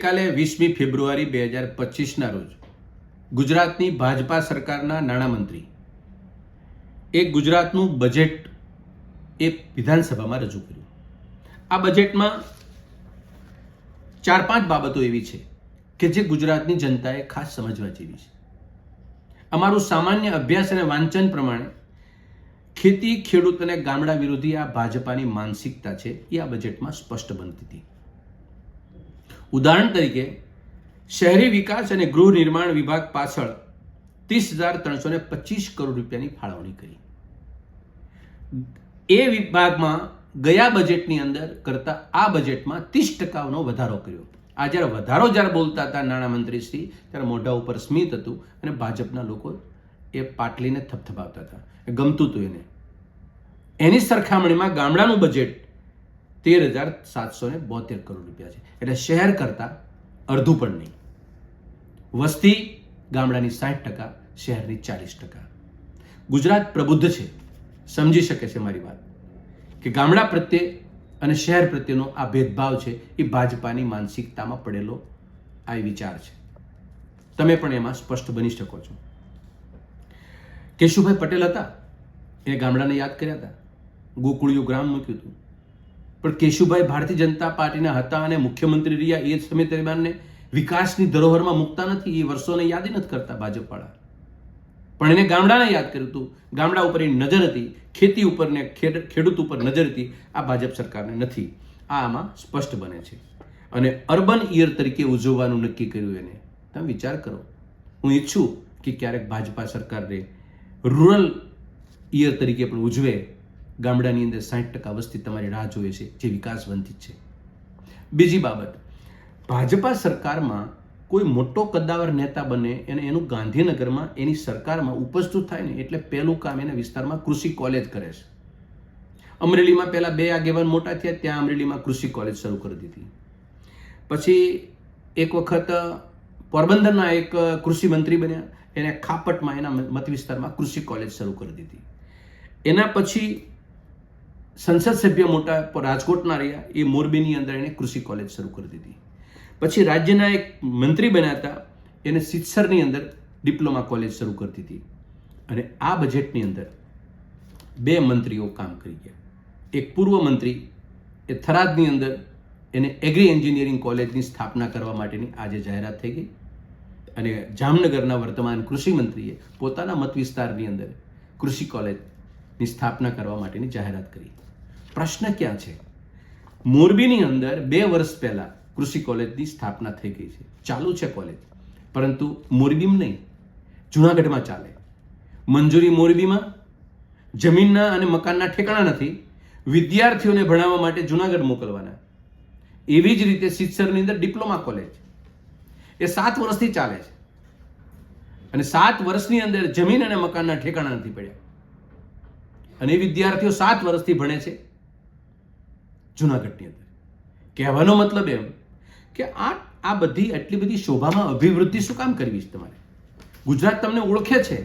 ગઈકાલે વીસમી ફેબ્રુઆરી બે હજાર પચીસના રોજ ગુજરાતની ભાજપા સરકારના નાણામંત્રી એક ગુજરાતનું બજેટ એ વિધાનસભામાં રજૂ કર્યું. આ બજેટમાં ચાર પાંચ બાબતો એવી છે કે જે ગુજરાતની જનતાએ ખાસ સમજવા જેવી છે. અમારું સામાન્ય અભ્યાસ અને વાંચન પ્રમાણે ખેતી, ખેડૂત અને ગામડા વિરોધી આ ભાજપાની માનસિકતા છે એ આ બજેટમાં સ્પષ્ટ બનતી હતી. ઉદાહરણ તરીકે, શહેરી વિકાસ અને ગૃહ નિર્માણ વિભાગ પાછળ ત્રીસ હજાર ત્રણસો ને પચીસ કરોડ રૂપિયાની ફાળવણી કરી. એ વિભાગમાં ગયા બજેટની અંદર કરતા આ બજેટમાં ત્રીસ ટકાનો વધારો કર્યો. આ જ્યારે વધારો જ્યારે બોલતા હતા નાણામંત્રીશ્રી, ત્યારે મોઢા ઉપર સ્મિત હતું અને ભાજપના લોકો એ પાટલીને થપથપાવતા હતા. ગમતું હતું એને. એની સરખામણીમાં ગામડાનું બજેટ તેર હજાર સાતસો ને બોતેર કરોડ રૂપિયા છે. એટલે શહેર કરતાં અડધું પણ નહીં. વસ્તી ગામડાની સાઠ ટકા, શહેરની ચાલીસ ટકા. ગુજરાત પ્રબુદ્ધ છે. સમજી શકે છે મારી વાત કે ગામડા પ્રત્યે અને શહેર પ્રત્યેનો આ ભેદભાવ છે એ ભાજપાની માનસિકતામાં પડેલો આ વિચાર છે. તમે પણ એમાં સ્પષ્ટ બની શકો છો. કેશુભાઈ પટેલ હતા. એ ગામડાને યાદ કર્યા હતા. ગોકુળિયું ગ્રામ મૂક્યું હતું. પણ કેશુભાઈ ભારતીય જનતા પાર્ટીના હતા અને મુખ્યમંત્રી રહ્યા એ સમય દરમિયાનને વિકાસની ધરોહરમાં મૂકતા નથી, એ વર્ષોને યાદ નથી કરતા ભાજપવાળા. પણ એને ગામડાને યાદ કર્યું હતું. ગામડા ઉપર એની નજર હતી, ખેતી ઉપર ને ખેડ- ખેડૂત ઉપર નજર હતી. આ ભાજપ સરકારને નથી. આ આમાં સ્પષ્ટ બને છે. અને અર્બન ઈયર તરીકે ઉજવવાનું નક્કી કર્યું એને. તમે વિચાર કરો. હું ઈચ્છું કે ક્યારેક ભાજપા સરકાર રહે રૂરલ ઈયર તરીકે પણ ઉજવે. ગામડાની અંદર સાઠ ટકા વસ્તી તમારી રાહ જોઈએ છે, જે વિકાસ વંચિત છે. બીજી બાબત, ભાજપા સરકારમાં કોઈ મોટો કદાવર નેતા બને અને એનું ગાંધીનગરમાં એની સરકારમાં ઉપસ્થિત થાય ને એટલે પહેલું કામ એના વિસ્તારમાં કૃષિ કોલેજ કરે છે. અમરેલીમાં પહેલાં બે આગેવાન મોટા થયા, ત્યાં અમરેલીમાં કૃષિ કોલેજ શરૂ કરી દીધી. પછી એક વખત પોરબંદરના એક કૃષિ મંત્રી બન્યા, એને ખાપટમાં એના મત વિસ્તારમાં કૃષિ કોલેજ શરૂ કરી દીધી. એના પછી સંસદ સભ્ય મોટા રાજકોટના રહ્યા, એ મોરબીની અંદર એણે કૃષિ કોલેજ શરૂ કરી દીધી. પછી રાજ્યના એક મંત્રી બન્યા હતા, એને સિત્સરની અંદર ડિપ્લોમા કોલેજ શરૂ કરી દીધી. અને આ બજેટની અંદર બે મંત્રીઓ કામ કરી ગયા. એક પૂર્વ મંત્રી, એ થરાદની અંદર એને એગ્રી એન્જિનિયરિંગ કોલેજની સ્થાપના કરવા માટેની આજે જાહેરાત થઈ ગઈ. અને જામનગરના વર્તમાન કૃષિ મંત્રીએ પોતાના મત વિસ્તારની અંદર કૃષિ કોલેજની સ્થાપના કરવા માટેની જાહેરાત કરી. પ્રશ્ન ક્યાં છે? મોરબીની અંદર બે વર્ષ પહેલા કૃષિ કોલેજની સ્થાપના થઈ ગઈ છે. ચાલુ છે કોલેજ. પરંતુ મોરબીમાં નહીં, જુનાગઢમાં ચાલે. મંજૂરી મોરબીમાં, જમીનના અને મકાનના ઠેકાણા નથી, વિદ્યાર્થીઓને ભણાવવા માટે જુનાગઢ મોકલવાના. એવી જ રીતે સિત્સરની અંદર ડિપ્લોમા કોલેજ. એ સાત વર્ષથી ચાલે છે. અને સાત વર્ષની અંદર જમીન અને મકાનના ઠેકાણા નથી પડ્યા. અને વિદ્યાર્થીઓ સાત વર્ષથી ભણે છે. જુનાગઢની અંદર. કહેવાનો મતલબ એમ કે આ આ બધી આટલી બધી શોભામાં અભિવૃદ્ધિ શું કામ કરવી છે તમારે? ગુજરાત તમને ઓળખે છે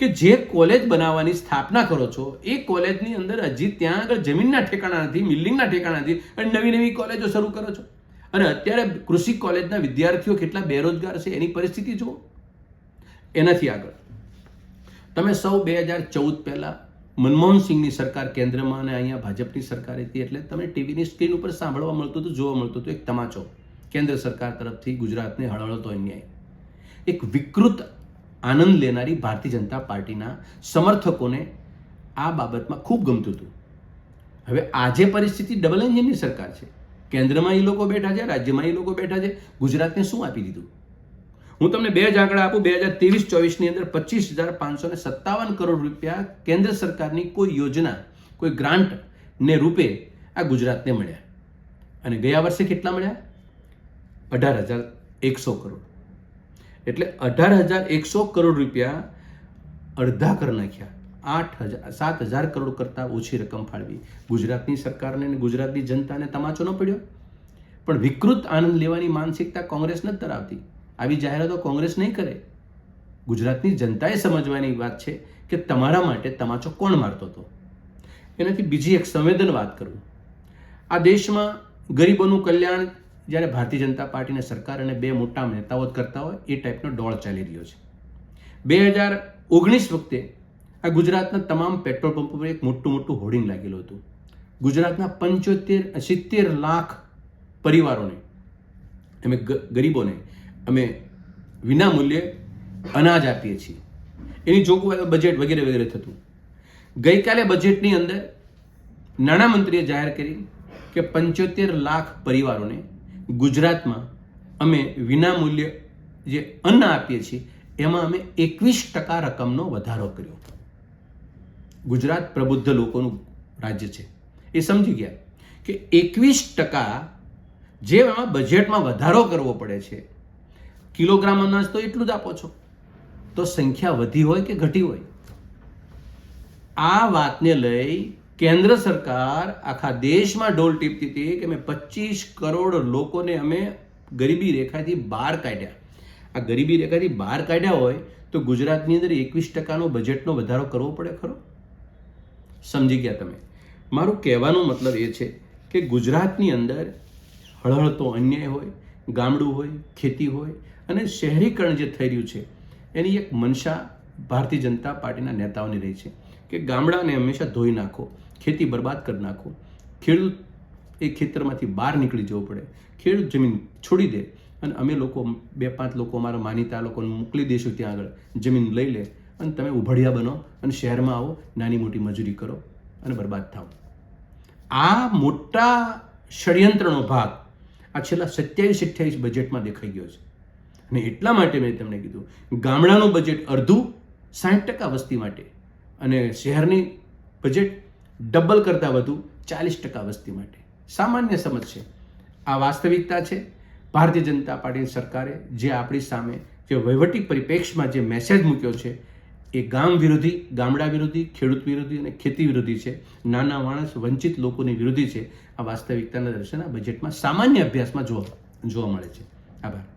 કે જે કોલેજ બનાવવાની સ્થાપના કરો છો, એ કોલેજની અંદર હજી ત્યાં આગળ જમીનના ઠેકાણા નથી, બિલ્ડિંગના ઠેકાણા નથી, અને નવી નવી કોલેજો શરૂ કરો છો. અને અત્યારે કૃષિ કોલેજના વિદ્યાર્થીઓ કેટલા બેરોજગાર છે એની પરિસ્થિતિ જુઓ. એનાથી આગળ. તમે સૌ બે હજાર ચૌદ પહેલાં મનમોહન સિંહની સરકાર કેન્દ્રમાં અને અહીંયા ભાજપની સરકાર હતી એટલે તમે ટીવીની સ્ક્રીન ઉપર સાંભળવા મળતું હતું, જોવા મળતું હતું, એક તમાચો. કેન્દ્ર સરકાર તરફથી ગુજરાતને હળહળતો અન્યાય. એક વિકૃત આનંદ લેનારી ભારતીય જનતા પાર્ટીના સમર્થકોને આ બાબતમાં ખૂબ ગમતું હતું. હવે આજે પરિસ્થિતિ ડબલ એન્જિનની સરકાર છે. કેન્દ્રમાં એ લોકો બેઠા છે, રાજ્યમાં એ લોકો બેઠા છે. ગુજરાતને શું આપી દીધું? હું તમને બે જ આંકડા આપું. બે હજાર ત્રેવીસ, ચોવીસની અંદર પચીસ હજાર પાંચસો ને સત્તાવન કરોડ રૂપિયા કેન્દ્ર સરકારની કોઈ યોજના, કોઈ ગ્રાન્ટ ને રૂપે આ ગુજરાતને મળ્યા. અને ગયા વર્ષે કેટલા મળ્યા? અઢાર હજાર એકસો કરોડ. એટલે અઢાર હજાર એકસો કરોડ રૂપિયા અડધા કર નાખ્યા. આઠ હજાર સાત હજાર કરોડ કરતાં ઓછી રકમ ફાળવી. ગુજરાતની સરકારને અને ગુજરાતની જનતાને તમાચો ન પડ્યો. પણ વિકૃત આનંદ લેવાની માનસિકતા કોંગ્રેસ નથી ધરાવતી. આવી જાહેરાતો કોંગ્રેસ નહીં કરે. ગુજરાતની જનતાએ સમજવાની વાત છે કે તમારા માટે તમાચો કોણ મારતો હતો. એનાથી બીજી એક સંવેદન વાત કરું. આ દેશમાં ગરીબોનું કલ્યાણ જ્યારે ભારતીય જનતા પાર્ટીને સરકાર અને બે મોટા નેતાઓ જ કરતા હોય, એ ટાઈપનો દોડ ચાલી રહ્યો છે. બે હજાર ઓગણીસ વખતે આ ગુજરાતના તમામ પેટ્રોલ પંપ પર એક મોટું મોટું હોર્ડિંગ લાગેલું હતું. ગુજરાતના પંચોતેર, સિત્તેર લાખ પરિવારોને, એમ ગરીબોને અમે વિના મૂલ્યે અનાજ આપીએ છીએ. એની જોગવાઈ બજેટ વગેરે વગેરે થતું. ગઈકાલે બજેટની અંદર નાણામંત્રીએ જાહેર કરી કે પંચોતેર લાખ પરિવારોને ગુજરાતમાં અમે વિના મૂલ્યે જે અન્ન આપીએ છીએ, એમાં અમે એકવીસ ટકા રકમનો વધારો કર્યો. ગુજરાત પ્રબુદ્ધ લોકોનું રાજ્ય છે. એ સમજી ગયા કે એકવીસ ટકા જે એમાં બજેટમાં વધારો કરવો પડે છે કિલોગ્રામ અનાજ તો એટલું જ આપો છો. તો સંખ્યા વધી હોય કે ઘટી હોય? આ વાતને લઈ કેન્દ્ર સરકાર આખા દેશમાં ડોલ ટીપતી હતી કે મેં પચીસ કરોડ લોકોને અમે ગરીબી રેખાથી બહાર કાઢ્યા. આ ગરીબી રેખાથી બહાર કાઢ્યા હોય તો ગુજરાતની અંદર એકવીસ ટકાનો બજેટનો વધારો કરવો પડે ખરો? સમજી ગયા તમે. મારું કહેવાનો મતલબ એ છે કે ગુજરાતની અંદર હળહળતો અન્યાય હોય, ગામડું હોય, ખેતી હોય અને શહેરીકરણ જે થઈ રહ્યું છે, એની એક મનસા ભારતીય જનતા પાર્ટીના નેતાઓની રહી છે કે ગામડાને હંમેશા ધોઈ નાખો, ખેતી બરબાદ કરી નાખો. ખેડૂત એ ખેતરમાંથી બહાર નીકળી જવું પડે. ખેડૂત જમીન છોડી દે અને અમે લોકો, બે પાંચ લોકો અમારા માનીતા લોકોને મોકલી દઈશું ત્યાં આગળ. જમીન લઈ લે અને તમે ઉભડિયા બનો અને શહેરમાં આવો, નાની મોટી મજૂરી કરો અને બરબાદ થાઓ. આ મોટા ષડયંત્રનો ભાગ આ છેલ્લા સત્યાવીસ અઠ્યાવીસ બજેટમાં દેખાઈ ગયો છે. અને એટલા માટે મેં તમને કીધું. ગામડાનું બજેટ અડધું સાઠ ટકા વસ્તી માટે અને શહેરની બજેટ ડબલ કરતાં વધુ ચાલીસ ટકા વસ્તી માટે. સામાન્ય સમજ છે. આ વાસ્તવિકતા છે. ભારતીય જનતા પાર્ટીની સરકારે જે આપણી સામે જે વહીવટી પરિપ્રેક્ષમાં જે મેસેજ મૂક્યો છે, એ ગામ વિરોધી, ગામડા વિરોધી, ખેડૂત વિરોધી અને ખેતી વિરોધી છે, નાના માણસ, વંચિત લોકોની વિરોધી છે, આ વાસ્તવિકતાના દર્શન આ બજેટમાં સામાન્ય અભ્યાસમાં જોવા જોવા મળે છે. આભાર.